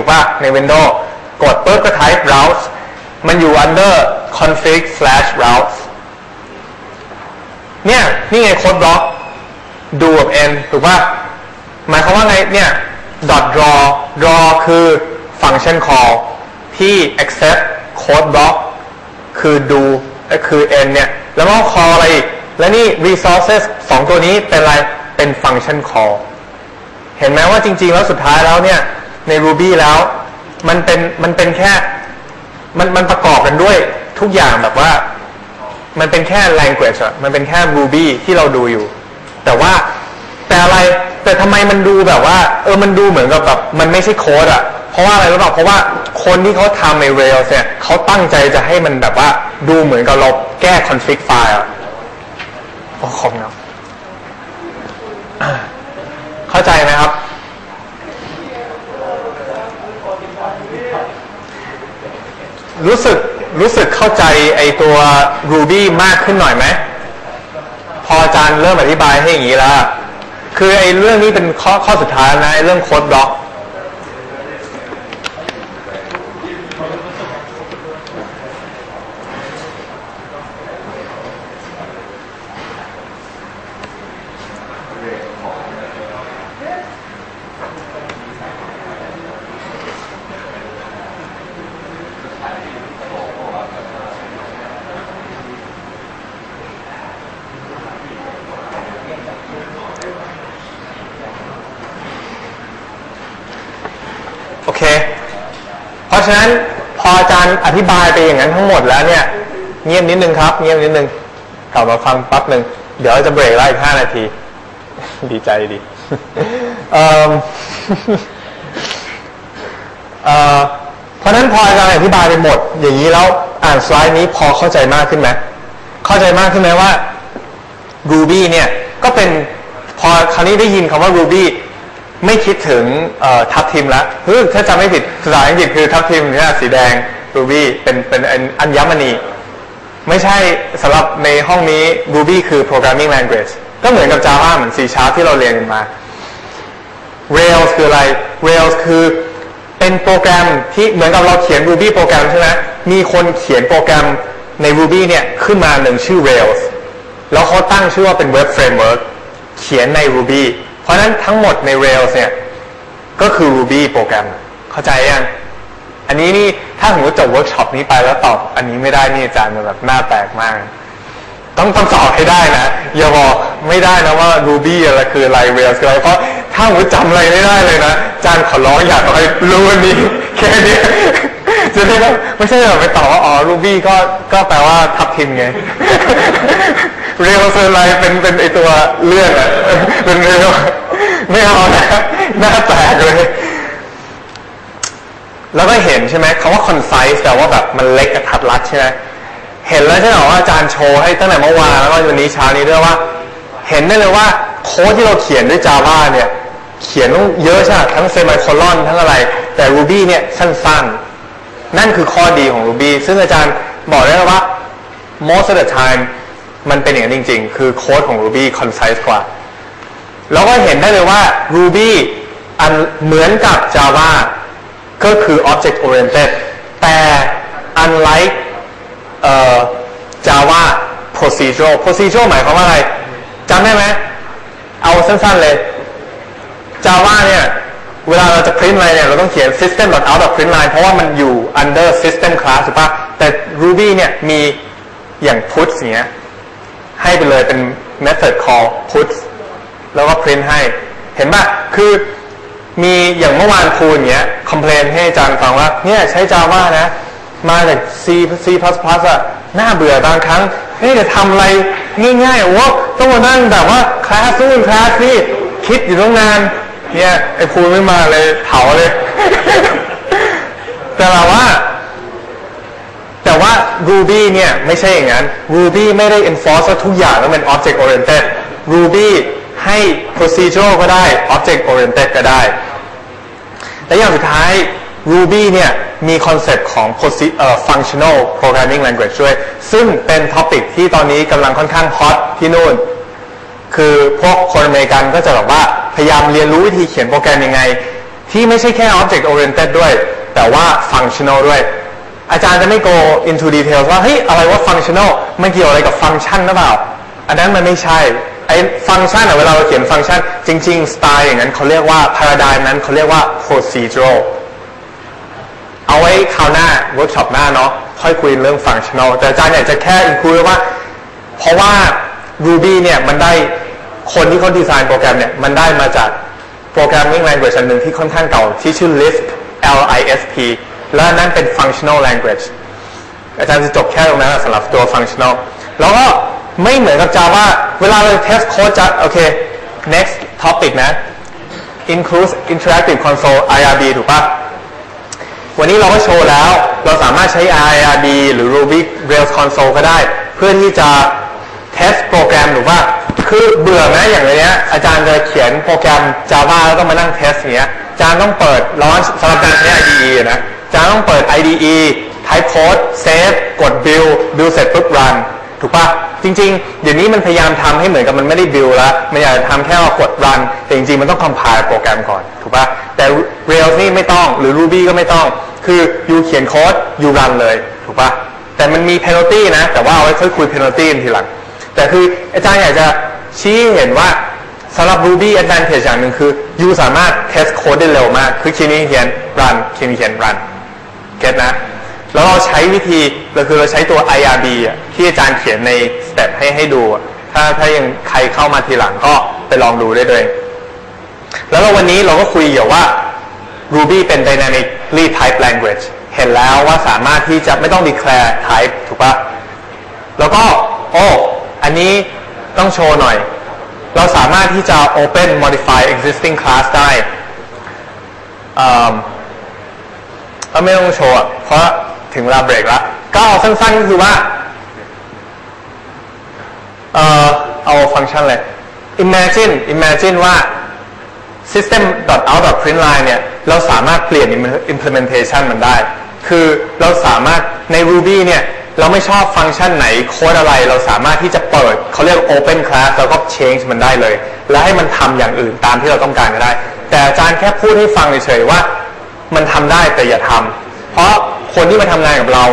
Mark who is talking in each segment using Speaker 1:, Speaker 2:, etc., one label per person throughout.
Speaker 1: ถูกป่ะใน Windows กดปุ๊บก็ type browse มันอยู่ under config slash browse เนี่ย นี่ไงโค้ดบล็อกดูกับ n ถูกป่ะหมายความว่าไงเนี่ย dot draw draw คือ function call ที่ accept code block คือดูคือ n เนี่ยแล้วก็ call อะไรอีก แล้วนี่ resources สองตัวนี้เป็นอะไร เป็น function call เห็นไหมว่าจริง ๆ แล้วสุดท้ายแล้วเนี่ย ใน Ruby แล้ว มันเป็นมันเป็นแค่มันมันประกอบกันด้วยทุกอย่างแบบว่า มันเป็นแค่ language อะมันเป็นแค่ Ruby ที่เราดูอยู่ แต่ว่าแต่อะไรแต่ทำไมมันดูแบบว่า เออมันดูเหมือนกับแบบมันไม่ใช่โค้ดอะเพราะว่าอะไรรู้เปล่าเพราะว่าคนที่เขาทำใน Rails เนี่ยเขาตั้งใจจะให้มันแบบว่าดูเหมือนกับเราแก้ config file อะโอ้คมเนาะเข้าใจไหมครับ รู้สึกรู้สึกเข้าใจไอตัว Ruby มากขึ้นหน่อยไหม พออาจารย์เริ่มอธิบายให้อย่างนี้แล้ว คือไอเรื่องนี้เป็นข้อข้อสุดท้ายนะไอเรื่องโค้ดบล็อก ฉะนั้นพออาจารย์อธิบายไปอย่างนั้นทั้งหมดแล้วเนี่ย เงียบนิดนึงครับ เงียบนิดนึงกลับมาฟังปั๊บหนึ่งเดี๋ยวจะเบรกแล้วอีกห้านาที ดีใจดีเพราะฉะนั้นพออาจารย์อธิบายไปหมด อย่างนี้แล้วอ่านสไลด์นี้พอเข้าใจมากขึ้นไหมเข้าใจมากขึ้นไหมว่า Ruby เนี่ยก็เป็นพอคราวนี้ได้ยินคำว่า Ruby ไม่คิดถึงทับทิมแล้วถ้าจำไม่ผิดภาษาอังกฤษคือทับทิมเนี่ยสีแดง Ruby เป็นเป็นอัญอัญมณี ไม่ใช่สำหรับในห้องนี้ Ruby คือ programming language ก็เหมือนกับ Java เหมือน C Sharp ที่เราเรียนกันมา Rails คืออะไร Rails คือเป็นโปรแกรมที่เหมือนกับเราเขียน Ruby โปรแกรมใช่ไหมมีคนเขียนโปรแกรมใน Ruby เนี่ยขึ้นมาหนึ่งชื่อ Rails แล้วเขาตั้งชื่อว่าเป็น Web Framework เขียนใน Ruby ราะนั้นทั้งหมดใน Rails เนี่ย ก็คือ Ruby โปรแกรม เข้าใจยัง อันนี้นี่ถ้าสมมติจบเวิร์กช็อปนี้ไปแล้วตอบ อันนี้ไม่ได้นี่อาจารย์แบบหน้าแตกมาก ต้องต้องตอบให้ได้นะ อย่าบอกไม่ได้นะว่า Ruby อะไรคืออะไร Rails คืออะไร เพราะถ้าสมมติจำอะไรไม่ได้เลยนะอาจารย์ขอร้องอยากให้รู้อันนี้แค่นี้ จะได้ว่าไม่ใช่แบบไปตอบว่าอ๋อ Ruby ก็ก็แปลว่าทับทิมไง Rails คืออะไรเป็นเป็นไอตัวเลื่อนอะเป็นเร็วไม่เอานะหน้าแตกเลย แล้วก็เห็นใช่ไหมคำว่า concise แต่ว่าแบบมันเล็กกระทัดรัดใช่ไหมเห็นแล้วใช่ไหมว่าอาจารย์โชว์ให้ตั้งแต่เมื่อวานแล้วก็วันนี้เช้านี้ด้วยว่า เห็นได้เลยว่าโค้ดที่เราเขียนด้วย Java เนี่ย เขียนต้องเยอะใช่ไหมทั้งเซมิโคลอนทั้งอะไร แต่ Ruby เนี่ยสั้นๆ นั่นคือข้อดีของ Ruby ซึ่งอาจารย์บอกได้เลยว่า most of the time มันเป็นอย่างนั้นจริง ๆ คือโค้ดของ Ruby concise กว่าแล้วก็เห็นได้เลยว่า Ruby อันเหมือนกับ Java ก็คือ object oriented แต่ unlike เอ่อ Java procedural procedural หมายความว่าอะไรจำได้ไหม เอาสั้นๆเลย Java เนี่ย เวลาเราจะ print อะไรเนี่ย เราต้องเขียน system out of print line เพราะว่ามันอยู่ under system class ถูกปะแต่ Ruby เนี่ยมีอย่าง puts เงี้ยให้ไปเลยเป็น method call puts แล้วก็ print ให้ เห็นปะคือมีอย่างเมื่อวานครูอย่างเงี้ย complain ให้อาจารย์ฟังว่า เนี่ยใช้ Java นะ มาจาก C C++ อะน่าเบื่อบางครั้งเฮ้ยจะทำอะไรง่ายๆว่าต้องมานั่งแบบว่าคลาสนู่นคลาสนี่คิดอยู่ตั้งนาน เนี่ยไอ้ภูไม่มาเลยเผาเลย แต่ว่า แต่ว่า Ruby เนี่ยไม่ใช่อย่างนั้น Ruby ไม่ได้ enforce ทุกอย่างต้องเป็น object oriented Ruby ให้ procedural ก็ได้ object oriented ก็ได้ และอย่างสุดท้าย Ruby เนี่ยมีคอนเซปต์ของ functional programming language ด้วย ซึ่งเป็นท็อปิกที่ตอนนี้กำลังค่อนข้างฮอตที่นู่น คือพวกคนอเมริกันก็จะแบบว่าพยายามเรียนรู้วิธีเขียนโปรแกรมยังไง ที่ไม่ใช่แค่ object oriented ด้วย แต่ว่า functional ด้วย อาจารย์จะไม่ go into details ว่าเฮ้ยอะไรว่า functional มันเกี่ยวอะไรกับฟังก์ชันหรือเปล่า อันนั้นมันไม่ใช่ไอ้ฟังก์ชันอะเวลาเราเขียนฟังก์ชัน จริง ๆ สไตล์อย่างนั้นเขาเรียกว่า paradigm นั้นเขาเรียกว่า procedural เอาไว้คราวหน้าเวิร์กช็อปหน้าเนาะค่อยคุยเรื่องฟังชั่นอลแต่อาจารย์อยากจะแค่อินคูว่า เพราะว่า Ruby เนี่ยมันได้คนที่เขาดีไซน์โปรแกรมเนี่ยมันได้มาจากโปรแกรมมิ่ง language อันหนึ่งที่ค่อนข้างเก่าที่ชื่อ Lisp L I S P และนั่นเป็น functional language อาจารย์จะจบแค่ตรงนั้นสำหรับตัว functional แล้วก็ไม่เหมือนกับ Java เวลาเรา test code จะโอเค next topic นะ includes interactive console IRB ถูกปะวันนี้เราก็โชว์แล้ว เราสามารถใช้ IRB หรือ Ruby Rails Console ก็ได้ เพื่อที่จะ เทสโปรแกรมหรือว่าคือเบื่อไหมอย่างไรเนี้ยอาจารย์จะเขียนโปรแกรม Java แล้วก็มานั่งเทสเงี้ยอาจารย์ต้องเปิด launch สำหรับการใช้ IDE นะอาจารย์ต้องเปิด IDE type code save กด build build เสร็จปุ๊บ run ถูกปะจริง ๆ เดี๋ยวนี้มันพยายามทำให้เหมือนกับมันไม่ได้ build แล้วมันอยากจะทำแค่ว่ากด run แต่จริง ๆ มันต้อง compile โปรแกรมก่อน ถูกปะแต่ Rails นี่ไม่ต้องหรือ Ruby ก็ไม่ต้อง คืออยู่เขียนโค้ดอยู่รันเลย ถูกปะแต่มันมี penalty นะ แต่ว่าเอาไว้ค่อยคุย penalty ทีหลัง แต่คืออาจารย์อยากจะชี้เห็นว่าสำหรับ Ruby advantage อย่างหนึ่งคือยูสามารถ test code ได้เร็วมาก คือคีนี้เขียน run คีนี้เขียน run เก็ตนะ แล้วเราใช้วิธีเราคือเราใช้ตัว IRB ที่อาจารย์เขียนในสเต็ปให้ให้ดู ถ้าถ้ายังใครเข้ามาทีหลังก็ไปลองดูได้เลยแล้วเราวันนี้เราก็คุยเกี่ยวว่า Ruby เป็น dynamically type language เห็นแล้วว่าสามารถที่จะไม่ต้อง declare type ถูกปะแล้วก็ โอ้ อันนี้ต้องโชว์หน่อย เราสามารถที่จะ open modify existing class ได้ก็ไม่ต้องโชว์เพราะถึงเวลาเบรกแล้วก็เอาสั้นๆก็คือว่า เอ่อเอาฟังก์ชันเลย imagine imagine ว่า system.out.println เนี่ย เราสามารถเปลี่ยน implementation มันได้ คือเราสามารถใน Ruby เนี่ย เราไม่ชอบฟังก์ชันไหนโค้ดอะไรเราสามารถที่จะเปิดเขาเรียก open class แล้วก็ change มันได้เลย แล้วให้มันทำอย่างอื่นตามที่เราต้องการก็ได้ แต่อาจารย์แค่พูดให้ฟังเฉยๆว่ามันทำได้แต่อย่าทำเพราะคนที่มาทำงานกับเรา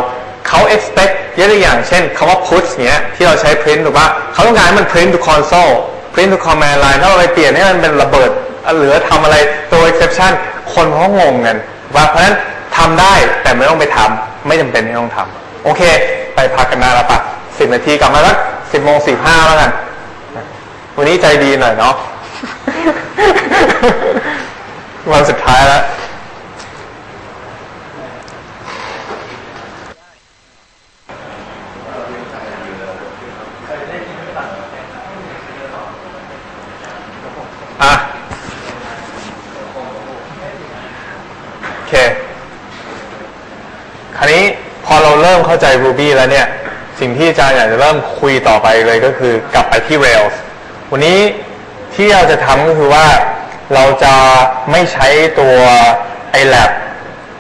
Speaker 1: เขา expect ยกตัวอย่างเช่นคาว่า push เนี้ยที่เราใช้ print ถูกปะเขาต้องการให้มัน print to console print to command line ถ้าเราไปเปลี่ยนให้มันเป็นระเบิดหรือทำอะไรตัว exception คนเขางงกันว่าเพราะฉะนั้นทำได้แต่ไม่ต้องไปทำไม่จำเป็นที่ต้องทำ โอเค ไปพักกันนาแล้วปะสิบนาทีกลับมาสักสิบโมงสิบห้าแล้วกัน วันนี้ใจดีหน่อยเนาะ วันสุดท้ายแล้ว อะ โอเค คราวนี้พอ เข้าใจ Ruby แล้วเนี่ย สิ่งที่อาจารย์อยากจะเริ่มคุยต่อไปเลยก็คือกลับไปที่ Rails วันนี้ที่เราจะทำก็คือว่าเราจะไม่ใช้ตัว iLab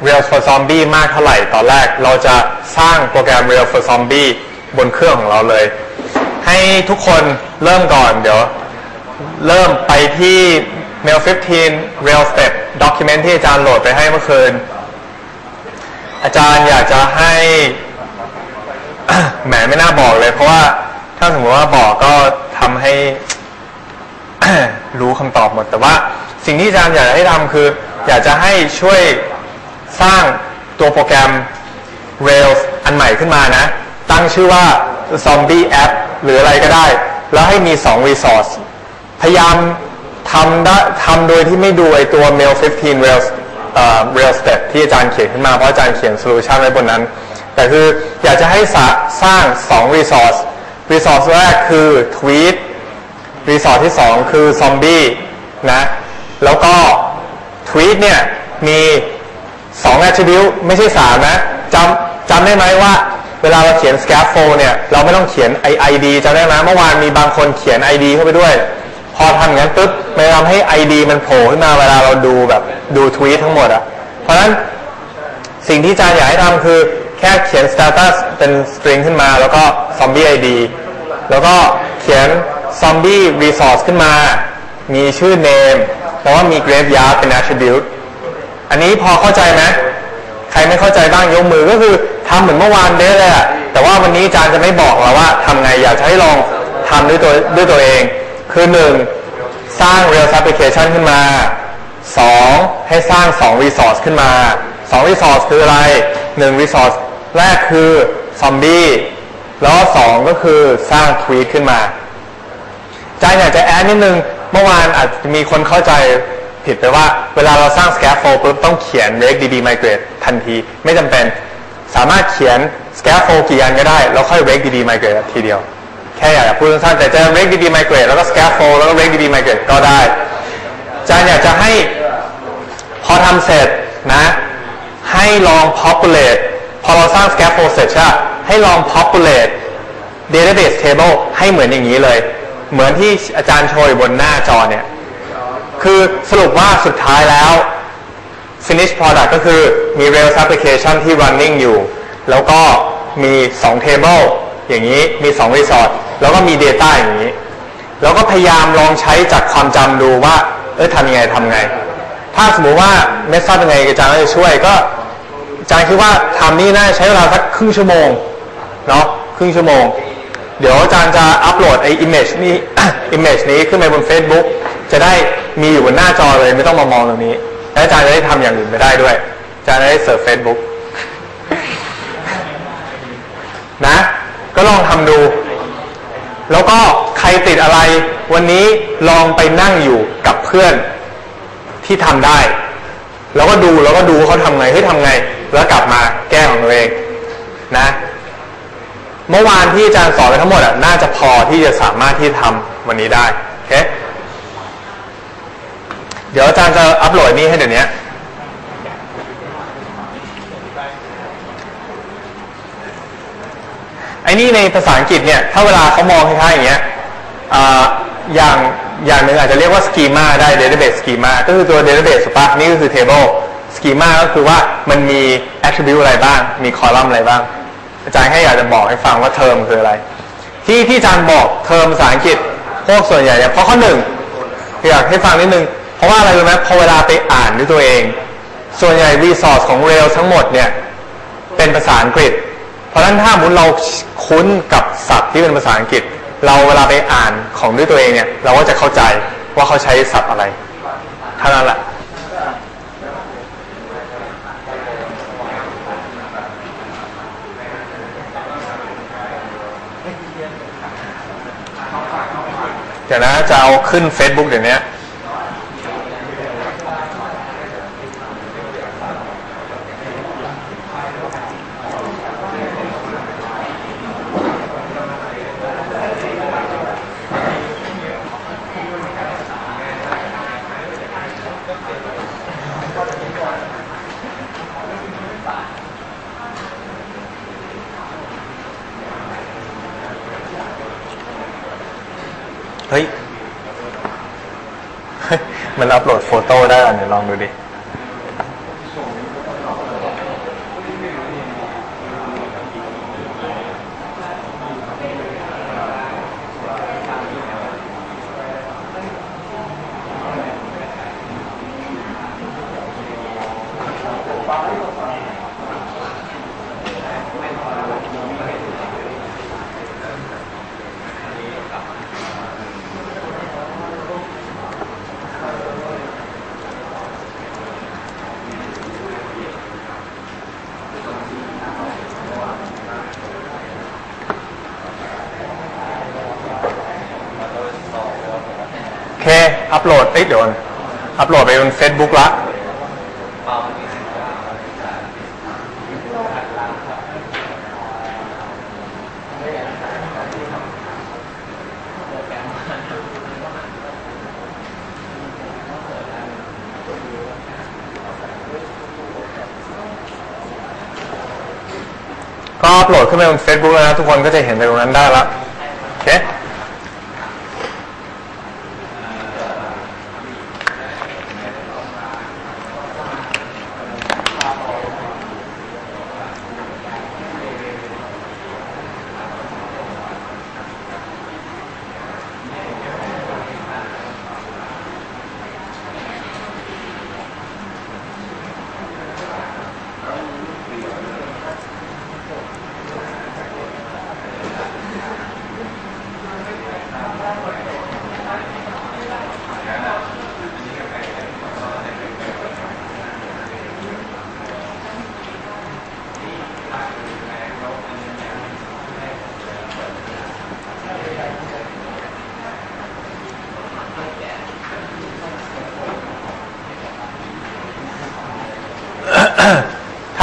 Speaker 1: Rails for Zombie มากเท่าไหร่ตอนแรก เราจะสร้างโปรแกรม Rails for Zombie บนเครื่องของเราเลย ให้ทุกคนเริ่มก่อนเดี๋ยว เริ่มไปที่ Mail 15 Rail Step Document ที่อาจารย์โหลดไปให้เมื่อคืน อาจารย์อยากจะให้ แหมไม่น่าบอกเลย เพราะว่าถ้าสมมติว่าบอกก็ทำให้รู้คำตอบหมด แต่ว่าสิ่งที่อาจารย์อยากให้ทำคือ อยากจะให้ช่วยสร้างตัวโปรแกรม Rails อันใหม่ขึ้นมานะ ตั้งชื่อว่า Zombie App หรืออะไรก็ได้ แล้วให้มี 2 resource พยายามทำได้ทำโดยที่ไม่ดูไอตัว Mail 15 Rails เอ่อ Rail Step ที่อาจารย์เขียนขึ้นมา เพราะอาจารย์เขียน solution ไว้บนนั้น แต่คืออยากจะให้สร้าง2 resource resource แรกคือ tweet resource ที่ 2 คือ zombie นะแล้วก็ tweet เนี่ยมี 2 attribute ไม่ใช่ 3 นะจำจำได้ไหมว่าเวลาเราเขียน scaffold เนี่ยเราไม่ต้องเขียน ID จำได้ไหมเมื่อวานมีบางคนเขียน ID เข้าไปด้วย พอทำอย่างนั้นปุ๊บมันทำให้ ID มันโผล่ขึ้นมาเวลาเราดูแบบดูทวีตทั้งหมดอะเพราะฉะนั้นสิ่งที่อาจารย์อยากให้ทำคือ แค่เขียน status เป็น string ขึ้นมาแล้วก็ zombie ID แล้วก็เขียน zombie resource ขึ้นมา มีชื่อ name แล้วว่ามี graveyard เป็น attribute อันนี้พอเข้าใจไหมใครไม่เข้าใจบ้างยกมือก็คือทำเหมือนเมื่อวานเด้เลยอะแต่ว่าวันนี้อาจารย์จะไม่บอกเราว่าทำไงอยากให้ลองทำด้วยตัวด้วยตัวเอง คือหนึ่งสร้าง Rails application ขึ้นมาสองให้สร้าง 2 resource ขึ้นมา 2 resource คืออะไร 1 resource แรกคือซอมบี้แล้วสองก็คือสร้างทวีตขึ้นมาจาอยากจะแอดนิดนึง เมื่อวานอาจจะมีคนเข้าใจผิดไปว่า เวลาเราสร้าง scaffold ปุ๊บต้องเขียน react.db migrate ทันที ไม่จำเป็น สามารถเขียน scaffold กี่อันก็ได้ แล้วค่อย react.db migrate ทีเดียว แค่อยากพูดสั้นๆแต่จะ react.db migrate แล้วก็ scaffold แล้วก็ react.db migrate ก็ได้จาอยากจะให้พอทำเสร็จนะ ให้ลอง populate พอเราสร้าง scaffold เสร็จใช่ให้ลอง populate database table ให้เหมือนอย่างนี้เลย เหมือนที่อาจารย์โชยบนหน้าจอเนี่ย คือสรุปว่าสุดท้ายแล้ว finish product ก็คือมี Rails application ที่ running อยู่ แล้วก็มี 2 table อย่างนี้ มี 2 resort แล้วก็มี data อย่างนี้ แล้วก็พยายามลองใช้จากความจำดูว่า เออทำยังไงทำไง ถ้าสมมุติว่าไม่ทราบยังไงอาจารย์ก็จะช่วยก็ อาจารย์คิดว่าทำนี่น่าใช้เวลาสักครึ่งชั่วโมงเนาะครึ่งชั่วโมง เดี๋ยวอาจารย์จะอัปโหลดไอ้ image นี้ image นี้ขึ้นไปบน Facebook จะได้มีอยู่บนหน้าจอเลยไม่ต้องมามองตรงนี้ และอาจารย์จะได้ทำอย่างอื่นไปได้ด้วยอาจารย์จะได้เสิร์ฟ Facebook นะ ก็ลองทำดู แล้วก็ใครติดอะไร วันนี้ลองไปนั่งอยู่กับเพื่อนที่ทำได้ แล้วก็ดูแล้วก็ดูเขาทำไงเฮ้ยทำไง แล้วกลับมาแก้ของตัวเองนะ เมื่อวานที่อาจารย์สอนไปทั้งหมดอะน่าจะพอที่จะสามารถที่ทำวันนี้ได้โอเคเดี๋ยวอาจารย์จะอัปโหลดนี่ให้เดี๋ยวนี้ไอ้นี่ในภาษาอังกฤษเนี่ย ถ้าเวลาเขามองคล้ายๆอย่างเงี้ยออย่างอย่างหนึ่งอาจจะเรียกว่า schema ได้ database schema ก็คือตัว database ถูกปะนี่ก็คือ table schema ก็คือว่ามันมี attribute อะไรบ้าง มี column อะไรบ้าง อาจารย์แค่อยากจะบอกให้ฟังว่าเทอมคืออะไร ที่ที่อาจารย์บอกเทอมภาษาอังกฤษพวกส่วนใหญ่เนี่ยเพราะข้อหนึ่งอยากให้ฟังนิดนึง เพราะว่าอะไรรู้ไหมพอเวลาไปอ่านด้วยตัวเอง ส่วนใหญ่รีซอร์สของ Rails ทั้งหมดเนี่ยเป็นภาษาอังกฤษ เพราะฉะนั้นถ้ามุนเราคุ้นกับศัพท์ที่เป็นภาษาอังกฤษ เราเวลาไปอ่านของด้วยตัวเองเนี่ยเราก็จะเข้าใจว่าเขาใช้ศัพท์อะไรเท่านั้นแหละ เดี๋ยวนะจะเอาขึ้น Facebook เดี๋ยวนี้ เฮ้ย มันอัปโหลดโฟโต้ได้เดี๋ยวลองดูดิ โหลดเอ้ยเดี๋ยวก่อนอัปโหลดไปบน Facebook ละก็อัปโหลดขึ้นไปบน Facebook แล้วนะทุกคนก็จะเห็นในตรงนั้นได้ละ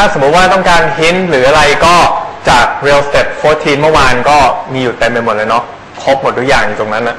Speaker 1: ถ้าสมมติว่าต้องการหินหรืออะไรก็จาก Real Step 14 เมื่อวานก็มีอยู่เต็มไปหมดเลยเนาะครบหมดทุกอย่างอยู่ตรงนั้นนะ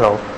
Speaker 1: ฮั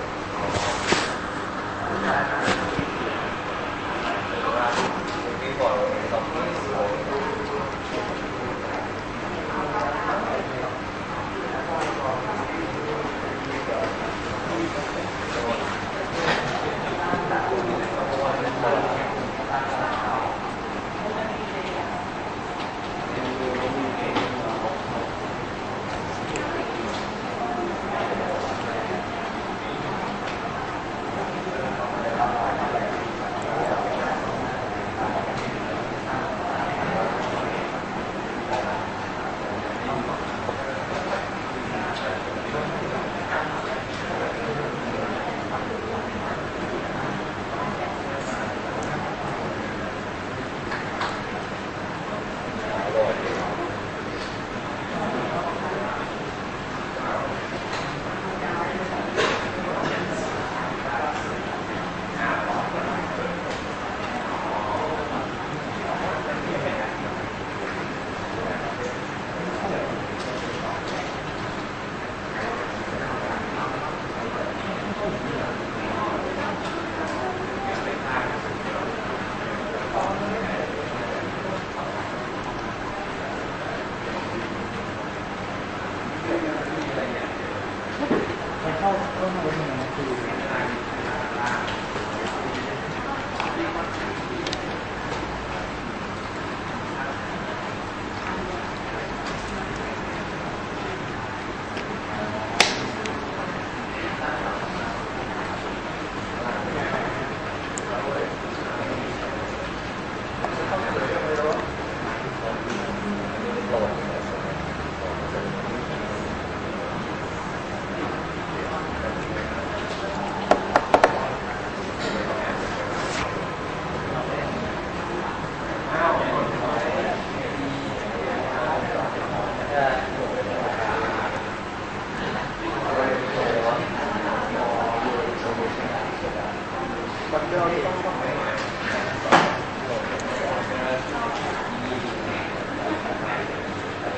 Speaker 2: เ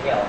Speaker 2: ที่ยว